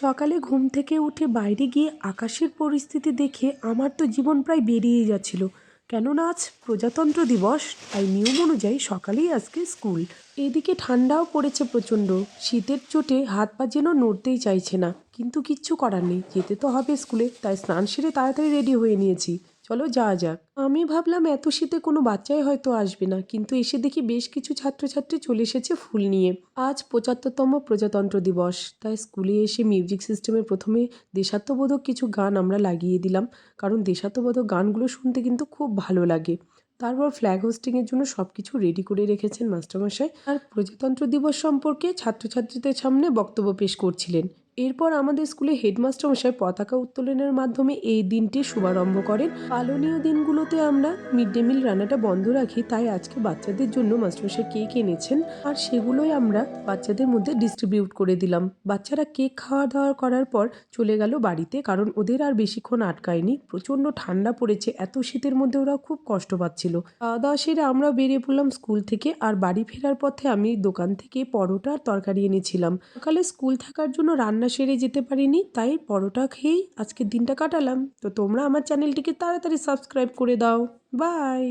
সকালে ঘুম থেকে উঠে বাইরে গিয়ে আকাশের পরিস্থিতি দেখে আমার তো জীবন প্রায় বেরিয়ে যাচ্ছিল। কেননা আজ প্রজাতন্ত্র দিবস, তাই নিয়ম অনুযায়ী সকালেই আজকে স্কুল। এদিকে ঠান্ডাও পড়েছে প্রচণ্ড। শীতের চোটে হাত পা যেন নড়তেই চাইছে না। কিন্তু কিচ্ছু করার নেই। যেতে তো হবে স্কুলে, তাই স্নান সেরে তাড়াতাড়ি রেডি হয়ে নিয়েছি। চলো যাওয়া যাক। আমি ভাবলাম এত শীতে কোনো বাচ্চাই হয়তো আসবে না, কিন্তু এসে দেখি বেশ কিছু ছাত্রছাত্রী চলে এসেছে ফুল নিয়ে। আজ পঁচাত্তরতম প্রজাতন্ত্র দিবস, তাই স্কুলে এসে মিউজিক সিস্টেমে প্রথমে দেশাত্মবোধক কিছু গান আমরা লাগিয়ে দিলাম, কারণ দেশাত্মবোধক গানগুলো শুনতে কিন্তু খুব ভালো লাগে। তারপর ফ্ল্যাগ হোস্টিংয়ের জন্য সব কিছু রেডি করে রেখেছেন মাস্টারমশাই। আর প্রজাতন্ত্র দিবস সম্পর্কে ছাত্রছাত্রীদের সামনে বক্তব্য পেশ করছিলেন। এরপর আমাদের স্কুলে হেডমাস্টার মশাই পতাকা উত্তোলনের মাধ্যমে এই দিনটি শুভারম্ভ করেন। পালনীয় দিনগুলোতে আমরা মিড ডে মিল রান্নাটা বন্ধ রাখি, তাই আজকে বাচ্চাদের জন্য মাস্টারমশাই কেক এনেছেন। আর সেগুলোই আমরা বাচ্চাদের মধ্যে ডিস্ট্রিবিউট করে দিলাম। বাচ্চারা কেক খাওয়া দাওয়া করার পর চলে গেল বাড়িতে, কারণ ওদের আর বেশিক্ষণ আটকায়নি। প্রচণ্ড ঠান্ডা পড়েছে, এত শীতের মধ্যে ওরা খুব কষ্ট পাচ্ছিল। খাওয়া দাওয়া সেরে আমরা বেরিয়ে পড়লাম স্কুল থেকে, আর বাড়ি ফেরার পথে আমি দোকান থেকে পরোটা আর তরকারি এনেছিলাম। সকালে স্কুল থাকার জন্য রান্না সেরে যেতে পারিনি, তাই পরোটা খেয়েই আজকের দিনটা কাটালাম। তো তোমরা আমার চ্যানেলটিকে তাড়াতাড়ি সাবস্ক্রাইব করে দাও। বাই